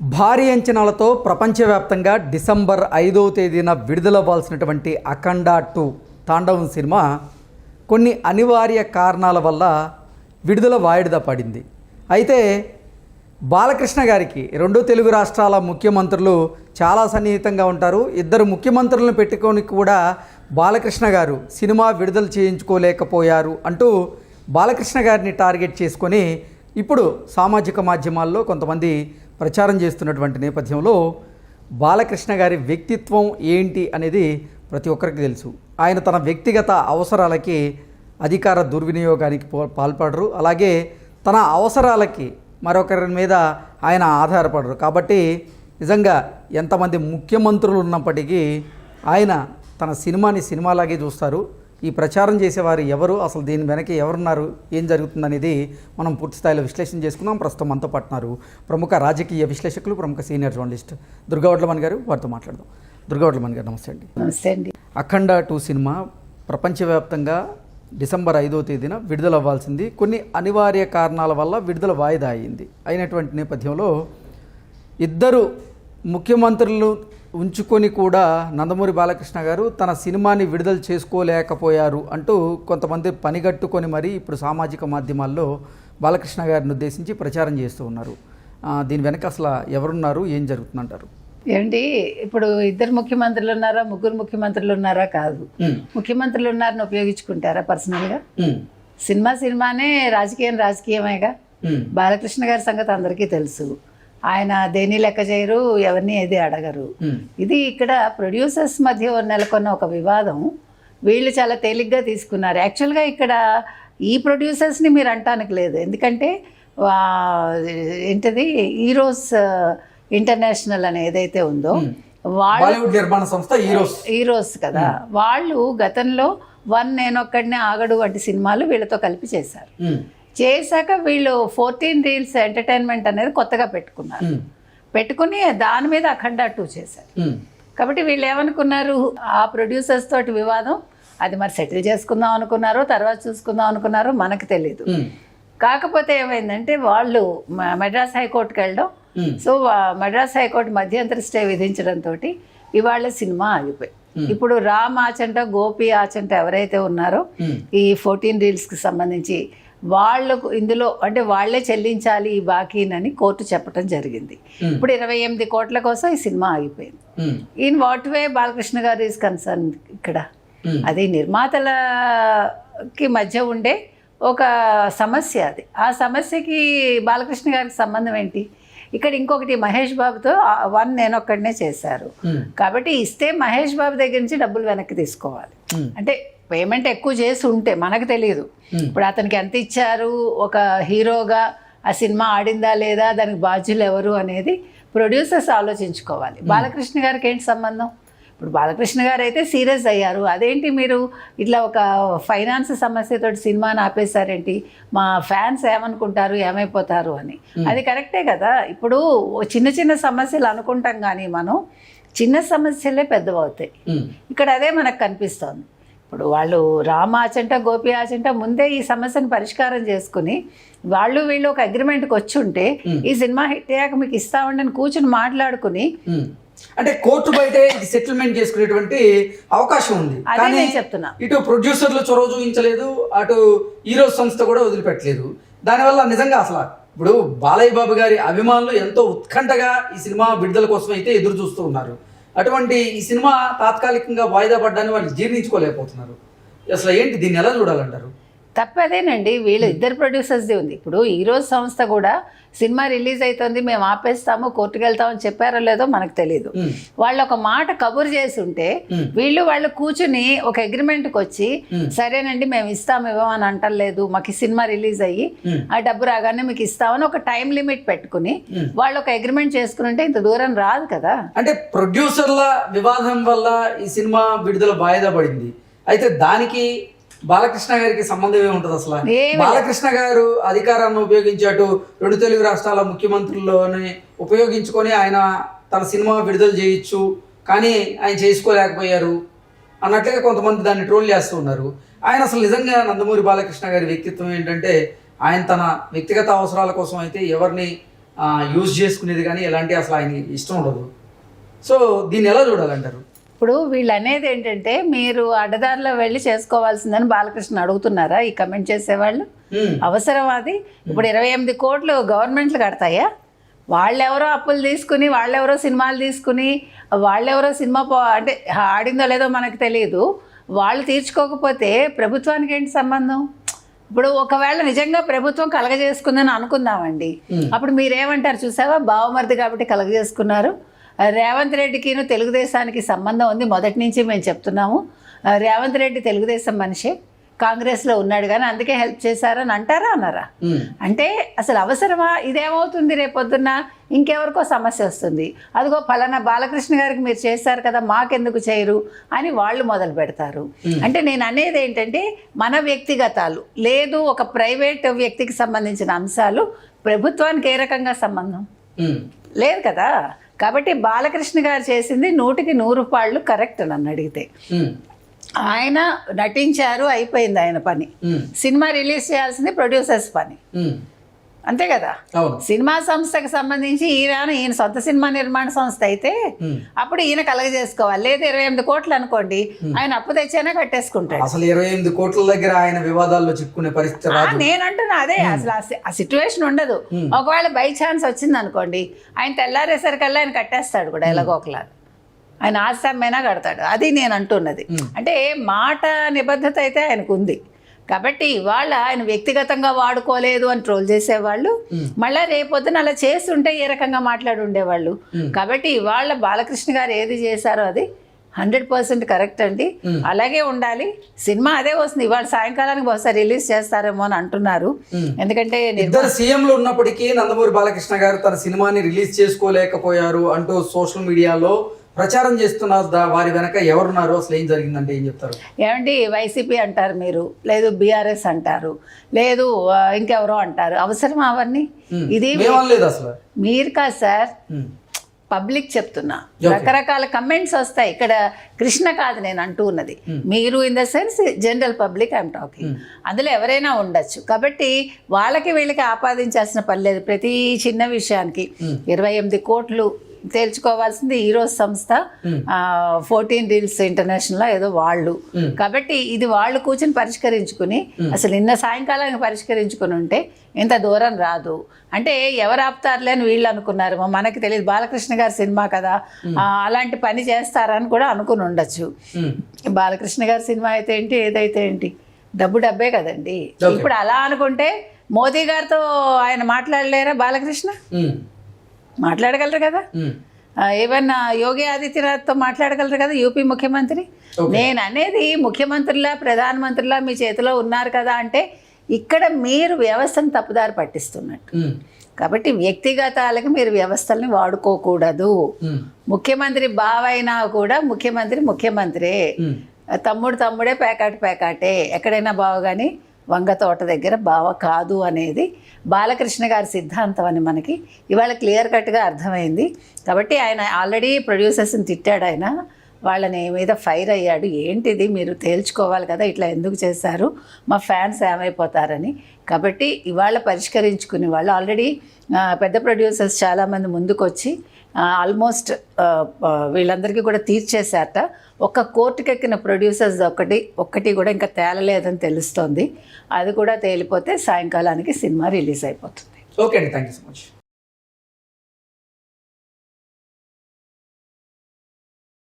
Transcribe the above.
భారీ అంచనాలతో ప్రపంచవ్యాప్తంగా డిసెంబర్ ఐదవ తేదీన విడుదలవ్వాల్సినటువంటి అఖండ టూ తాండవం సినిమా కొన్ని అనివార్య కారణాల వల్ల విడుదల వాయిదా పడింది. అయితే బాలకృష్ణ గారికి రెండు తెలుగు రాష్ట్రాల ముఖ్యమంత్రులు చాలా సన్నిహితంగా ఉంటారు. ఇద్దరు ముఖ్యమంత్రులను పెట్టుకొని కూడా బాలకృష్ణ గారు సినిమా విడుదల చేయించుకోలేకపోయారు అంటూ బాలకృష్ణ గారిని టార్గెట్ చేసుకొని ఇప్పుడు సామాజిక మాధ్యమాల్లో కొంతమంది ప్రచారం చేస్తున్నటువంటి నేపథ్యంలో బాలకృష్ణ గారి వ్యక్తిత్వం ఏంటి అనేది ప్రతి ఒక్కరికి తెలుసు. ఆయన తన వ్యక్తిగత అవసరాలకి అధికార దుర్వినియోగానికి పాల్పడరు. అలాగే తన అవసరాలకి మరొకరి మీద ఆయన ఆధారపడరు. కాబట్టి నిజంగా ఎంతమంది ముఖ్యమంత్రులు ఉన్నప్పటికీ ఆయన తన సినిమాని సినిమాలాగే చూస్తారు. ఈ ప్రచారం చేసేవారు ఎవరు? అసలు దీని వెనక ఎవరున్నారు? ఏం జరుగుతుందనేది మనం పూర్తి స్థాయిలో విశ్లేషణ చేసుకుందాం ప్రస్తుతం మనతో పట్టున్నారు ప్రముఖ రాజకీయ విశ్లేషకులు ప్రముఖ సీనియర్ జర్నలిస్ట్ దుర్గావడ్లమణి గారు. వారితో మాట్లాడదాం. దుర్గావడ్లమణి గారు నమస్తే అండి. నమస్తే అండి. అఖండ టూ సినిమా ప్రపంచవ్యాప్తంగా డిసెంబర్ ఐదో తేదీన విడుదల అవ్వాల్సింది కొన్ని అనివార్య కారణాల వల్ల విడుదల వాయిదా అయింది అయినటువంటి నేపథ్యంలో ఇద్దరు ముఖ్యమంత్రులు ఉంచుకొని కూడా నందమూరి బాలకృష్ణ గారు తన సినిమాని విడుదల చేసుకోలేకపోయారు అంటూ కొంతమంది పనిగట్టుకొని మరీ ఇప్పుడు సామాజిక మాధ్యమాల్లో బాలకృష్ణ గారిని ఉద్దేశించి ప్రచారం చేస్తూ ఉన్నారు. దీని వెనక అసలు ఎవరున్నారు? ఏం జరుగుతుందంటారు? ఏమండి ఇప్పుడు ఇద్దరు ముఖ్యమంత్రులు ఉన్నారా? ముగ్గురు ముఖ్యమంత్రులు ఉన్నారా? కాదు. ముఖ్యమంత్రులు ఉన్నారని ఉపయోగించుకుంటారా పర్సనల్గా? సినిమా సినిమానే రాజకీయం రాజకీయమేగా. బాలకృష్ణ గారి సంగతి అందరికీ తెలుసు. ఆయన దేని లెక్క చేయరు ఎవరిని ఏది అడగరు. ఇది ఇక్కడ ప్రొడ్యూసర్స్ మధ్య నెలకొన్న ఒక వివాదం. వీళ్ళు చాలా తేలిగ్గా తీసుకున్నారు. యాక్చువల్గా ఇక్కడ ఈ ప్రొడ్యూసర్స్ని మీరు అంటానికి లేదు. ఎందుకంటే ఏంటది హీరోస్ ఇంటర్నేషనల్ అని ఏదైతే ఉందో వాళ్ళ నిర్మాణ సంస్థ హీరోస్. హీరోస్ కదా. వాళ్ళు గతంలో వన్ నేనొక్కడినే ఆగడు వంటి సినిమాలు వీళ్ళతో కలిపి చేశారు. చేశాక వీళ్ళు ఫోర్టీన్ రీల్స్ ఎంటర్టైన్మెంట్ అనేది కొత్తగా పెట్టుకున్నారు. పెట్టుకుని దాని మీద అఖండ టూ చేశారు. కాబట్టి వీళ్ళు ఏమనుకున్నారు? ఆ ప్రొడ్యూసర్స్ తోటి వివాదం అది మరి సెటిల్ చేసుకుందాం అనుకున్నారో తర్వాత చూసుకుందాం అనుకున్నారో మనకు తెలీదు. కాకపోతే ఏమైందంటే వాళ్ళు మెడ్రాస్ హైకోర్టుకి వెళ్ళడం. సో మెడ్రాస్ హైకోర్టు మధ్యంతర స్టే విధించడంతో ఇవాళ సినిమా ఆగిపోయి. ఇప్పుడు రామ్ ఆచంట గోపి ఆచంట ఎవరైతే ఉన్నారో ఈ ఫోర్టీన్ రీల్స్కి సంబంధించి వాళ్ళకు ఇందులో అంటే వాళ్ళే చెల్లించాలి ఈ బాకీనని కోర్టు చెప్పడం జరిగింది. ఇప్పుడు ఇరవై ఎనిమిది కోట్ల కోసం ఈ సినిమా ఆగిపోయింది. ఇన్ వాట్ వే బాలకృష్ణ గారు ఈజ్ కన్సర్న్ ఇక్కడ. అది నిర్మాతలకి మధ్య ఉండే ఒక సమస్య అది. ఆ సమస్యకి బాలకృష్ణ గారికి సంబంధం ఏంటి? ఇక్కడ ఇంకొకటి మహేష్ బాబుతో వన్ నేను ఒక్కడనే చేశారు. కాబట్టి ఇస్తే మహేష్ బాబు దగ్గర నుంచి డబ్బులు వెనక్కి తీసుకోవాలి. అంటే పేమెంట్ ఎక్కువ చేసి ఉంటే మనకు తెలియదు ఇప్పుడు అతనికి ఎంత ఇచ్చారు ఒక హీరోగా ఆ సినిమా ఆడిందా లేదా దానికి బాధ్యులు ఎవరు అనేది ప్రొడ్యూసర్స్ ఆలోచించుకోవాలి. బాలకృష్ణ గారికి ఏంటి సంబంధం? ఇప్పుడు బాలకృష్ణ గారు అయితే సీరియస్ అయ్యారు. అదేంటి మీరు ఇట్లా ఒక ఫైనాన్స్ సమస్యతో సినిమాని ఆపేశారేంటి? మా ఫ్యాన్స్ ఏమనుకుంటారు ఏమైపోతారు అని. అది కరెక్టే కదా? ఇప్పుడు చిన్న చిన్న సమస్యలు అనుకుంటాం కానీ మనం చిన్న సమస్యలే పెద్దవవుతాయి. ఇక్కడ అదే మనకు కనిపిస్తోంది. ఇప్పుడు వాళ్ళు రామ ఆచంట గోపి ఆచంట ముందే ఈ సమస్యను పరిష్కారం చేసుకుని వాళ్ళు వీళ్ళు ఒక అగ్రిమెంట్కి వచ్చి ఉంటే ఈ సినిమా హిట్ అయ్యాక మీకు ఇస్తామండి కూర్చుని మాట్లాడుకుని అంటే కోర్టు బయట సెటిల్మెంట్ చేసుకునేటువంటి అవకాశం ఉంది. అదే నేను చెప్తున్నా. ఇటు ప్రొడ్యూసర్లు చొరవ చూపించలేదు అటు హీరో సంస్థ కూడా వదిలిపెట్టలేదు. దానివల్ల నిజంగా అసలు ఇప్పుడు బాలయ్య బాబు గారి అభిమానులు ఎంతో ఉత్కంఠగా ఈ సినిమా విడుదల కోసం అయితే ఎదురు చూస్తూ ఉన్నారు. అటువంటి ఈ సినిమా తాత్కాలికంగా వాయిదా పడ్డాన్ని వాళ్ళు జీర్ణించుకోలేకపోతున్నారు. అసలు ఏంటి దీన్ని ఎలా చూడాలంటారు? తప్పదేనండి. వీళ్ళు ఇద్దరు ప్రొడ్యూసర్స్ది ఉంది. ఇప్పుడు ఈరోజు సంస్థ కూడా సినిమా రిలీజ్ అవుతుంది మేము ఆపేస్తాము కోర్టుకు వెళ్తామని చెప్పారో లేదో మనకు తెలియదు. వాళ్ళు ఒక మాట కబురు చేసి ఉంటే వీళ్ళు వాళ్ళు కూర్చుని ఒక అగ్రిమెంట్కి వచ్చి సరేనండి మేము ఇస్తాము ఇవ్వమని అంటలేదు మాకు సినిమా రిలీజ్ అయ్యి ఆ డబ్బు రాగానే మీకు ఇస్తామని ఒక టైం లిమిట్ పెట్టుకుని వాళ్ళు ఒక అగ్రిమెంట్ చేసుకుని ఉంటే ఇంత దూరం రాదు కదా. అంటే ప్రొడ్యూసర్ల వివాదం వల్ల ఈ సినిమా విడుదల వాయిదా పడింది. అయితే దానికి బాలకృష్ణ గారికి సంబంధం ఏముంటది అసలు? బాలకృష్ణ గారు అధికారాన్ని ఉపయోగించి అటు రెండు తెలుగు రాష్ట్రాల ముఖ్యమంత్రుల్లోని ఉపయోగించుకొని ఆయన తన సినిమా విడుదల చేయొచ్చు కానీ ఆయన చేసుకోలేకపోయారు అన్నట్లుగా కొంతమంది దాన్ని ట్రోల్ చేస్తూ ఉన్నారు. ఆయన అసలు నిజంగా నందమూరి బాలకృష్ణ గారి వ్యక్తిత్వం ఏంటంటే ఆయన తన వ్యక్తిగత అవసరాల కోసం అయితే ఎవరిని యూజ్ చేసుకునేది కానీ ఎలాంటి అసలు ఆయన ఇష్టం ఉండదు. సో దీన్ని ఎలా చూడాలంటారు? ఇప్పుడు వీళ్ళు అనేది ఏంటంటే మీరు అడ్డదారిలో వెళ్ళి చేసుకోవాల్సిందని బాలకృష్ణ అడుగుతున్నారా? ఈ కమెంట్ చేసేవాళ్ళు? అవసరం అది? ఇప్పుడు ఇరవై ఎనిమిది కోట్లు గవర్నమెంట్లు కడతాయా? వాళ్ళెవరో అప్పులు తీసుకుని వాళ్ళెవరో సినిమాలు తీసుకుని వాళ్ళెవరో సినిమా పో అంటే ఆడిందో లేదో మనకు తెలియదు. వాళ్ళు తీర్చుకోకపోతే ప్రభుత్వానికి ఏంటి సంబంధం? ఇప్పుడు ఒకవేళ నిజంగా ప్రభుత్వం కలగజేసుకుందని అనుకుందామండి. అప్పుడు మీరేమంటారు చూసావా? బావమరిది కాబట్టి కలగజేసుకున్నారు. రేవంత్ రెడ్డికిను తెలుగుదేశానికి సంబంధం ఉంది. మొదటి నుంచి మేము చెప్తున్నాము. రేవంత్ రెడ్డి తెలుగుదేశం మనిషే. కాంగ్రెస్లో ఉన్నాడు కానీ అందుకే హెల్ప్ చేశారని అంటారా అన్నారా? అంటే అసలు అవసరమా? ఇదేమవుతుంది రేపొద్దున్న ఇంకెవరికో సమస్య వస్తుంది. అదిగో ఫలానా బాలకృష్ణ గారికి మీరు చేశారు కదా మాకెందుకు చేయరు? అని వాళ్ళు మొదలు పెడతారు. అంటే నేను అనేది ఏంటంటే మన వ్యక్తిగతాలు లేదు ఒక ప్రైవేట్ వ్యక్తికి సంబంధించిన అంశాలు ప్రభుత్వానికి ఏ రకంగా సంబంధం? లేదు కదా? కాబట్టి బాలకృష్ణ గారు చేసింది నూటికి నూరు పాళ్ళు కరెక్ట్ నన్ను అడిగితే. ఆయన నటించారు అయిపోయింది ఆయన పని. సినిమా రిలీజ్ చేయాల్సింది ప్రొడ్యూసర్స్ పని. అంతే కదా? సినిమా సంస్థకు సంబంధించి ఈయన ఈయన సొంత సినిమా నిర్మాణ సంస్థ అయితే. అప్పుడు ఈయన కలగజేసుకోవాలి. లేదా ఇరవై ఎనిమిది కోట్లు అనుకోండి ఆయన అప్పు తెచ్చైనా కట్టేసుకుంటాడు. అసలు ఇరవై ఎనిమిది కోట్ల దగ్గర ఆయన వివాదాల్లో చిక్కుకునే పరిస్థితి నేను అంటున్నా అదే అసలు ఆ సిచ్యువేషన్ ఉండదు. ఒకవేళ బై ఛాన్స్ వచ్చింది అనుకోండి ఆయన తెల్లారేసరికల్లా ఆయన కట్టేస్తాడు కూడా ఎలాగో ఒకలా ఆయన ఆశ్రమైనా కడతాడు. అది నేను అంటున్నది. అంటే మాట నిబద్ధత అయితే ఆయనకు ఉంది కాబట్టి ఇవాళ ఆయన వ్యక్తిగతంగా వాడుకోలేదు అని ట్రోల్ చేసేవాళ్ళు. మళ్ళీ రేపొద్దున అలా చేస్తుంటే ఏ రకంగా మాట్లాడి ఉండేవాళ్ళు. కాబట్టి ఇవాళ బాలకృష్ణ గారు ఏది చేశారో అది హండ్రెడ్ పర్సెంట్ కరెక్ట్ అండి. అలాగే ఉండాలి. సినిమా అదే వస్తుంది. ఇవాళ సాయంకాలానికి బహుశా రిలీజ్ చేస్తారేమో అని అంటున్నారు. ఎందుకంటే ఇద్దరు సీఎంలు ఉన్నప్పటికీ నందమూరి బాలకృష్ణ గారు తన సినిమాని రిలీజ్ చేసుకోలేకపోయారు అంటూ సోషల్ మీడియాలో ప్రచారం చేస్తున్నారు దా- వారి వెనక ఎవరున్నారు? అసలు ఏం జరిగిందంటే ఏం చెప్తారు? ఏమండి వైసీపీ అంటారు మీరు లేదు బీఆర్ఎస్ అంటారు లేదు ఇంకెవరో అంటారు. అవసరం అవన్నీ? ఇది మీరు కాదు సార్. పబ్లిక్ చెప్తున్నా. రకరకాల కమెంట్స్ వస్తాయి. ఇక్కడ కృష్ణ కాదు నేను అంటూ ఉన్నది. మీరు in the sense general public I'm talking. అందులో ఎవరైనా ఉండొచ్చు. కాబట్టి వాళ్ళకి వీళ్ళకి ఆపాదించాల్సిన పని లేదు. ప్రతి చిన్న విషయానికి ఇరవై ఎనిమిది కోట్లు తేల్చుకోవాల్సింది ఈరోజు సంస్థ. ఫోర్టీన్ రీల్స్ ఇంటర్నేషనల్ ఏదో వాళ్ళు. కాబట్టి ఇది వాళ్ళు కూర్చుని పరిష్కరించుకుని అసలు నిన్న సాయంకాలానికి పరిష్కరించుకుని ఉంటే ఇంత దూరం రాదు. అంటే ఎవరు ఆపుతారులే అని వీళ్ళు అనుకున్నారు. మనకి తెలియదు. బాలకృష్ణ గారి సినిమా కదా. అలాంటి పని చేస్తారని కూడా అనుకుని ఉండొచ్చు. బాలకృష్ణ గారి సినిమా అయితే ఏంటి ఏదైతే ఏంటి? డబ్బు డబ్బే కదండి. ఇప్పుడు అలా అనుకుంటే మోదీ గారితో ఆయన మాట్లాడలేరా బాలకృష్ణ? మాట్లాడగలరు కదా? ఏమన్నా యోగి ఆదిత్యనాథ్తో మాట్లాడగలరు కదా యూపీ ముఖ్యమంత్రి? నేను అనేది ముఖ్యమంత్రిలా ప్రధానమంత్రిలా మీ చేతిలో ఉన్నారు కదా అంటే ఇక్కడ మీరు వ్యవస్థను తప్పుదారి పట్టిస్తున్నట్టు. కాబట్టి వ్యక్తిగతాలకి మీరు వ్యవస్థల్ని వాడుకోకూడదు. ముఖ్యమంత్రి బావైనా కూడా ముఖ్యమంత్రి ముఖ్యమంత్రే. తమ్ముడు తమ్ముడే పేకాట పేకాటే. ఎక్కడైనా బావ కానీ వంగ తోట దగ్గర బావ కాదు అనేది బాలకృష్ణ గారి సిద్ధాంతం అని మనకి ఇవాళ క్లియర్ కట్గా అర్థమైంది. కాబట్టి ఆయన ఆల్రెడీ ప్రొడ్యూసర్స్ని తిట్టాడు ఆయన. వాళ్ళని మీద ఫైర్ అయ్యాడు. ఏంటిది? మీరు తేల్చుకోవాలి కదా ఇట్లా ఎందుకు చేశారు? మా ఫ్యాన్స్ ఏమైపోతారని. కాబట్టి ఇవాళ పరిష్కరించుకుని వాళ్ళు ఆల్రెడీ పెద్ద ప్రొడ్యూసర్స్ చాలామంది ముందుకొచ్చి ఆల్మోస్ట్ వీళ్ళందరికీ కూడా తీర్చేశాట ఒక్క కోర్టుకెక్కిన ప్రొడ్యూసర్స్ ఒకటి ఒక్కటి కూడా ఇంకా తేలలేదని తెలుస్తోంది. అది కూడా తేలిపోతే సాయంకాలానికి సినిమా రిలీజ్ అయిపోతుంది. ఓకే అండి థ్యాంక్ యూ సో మచ్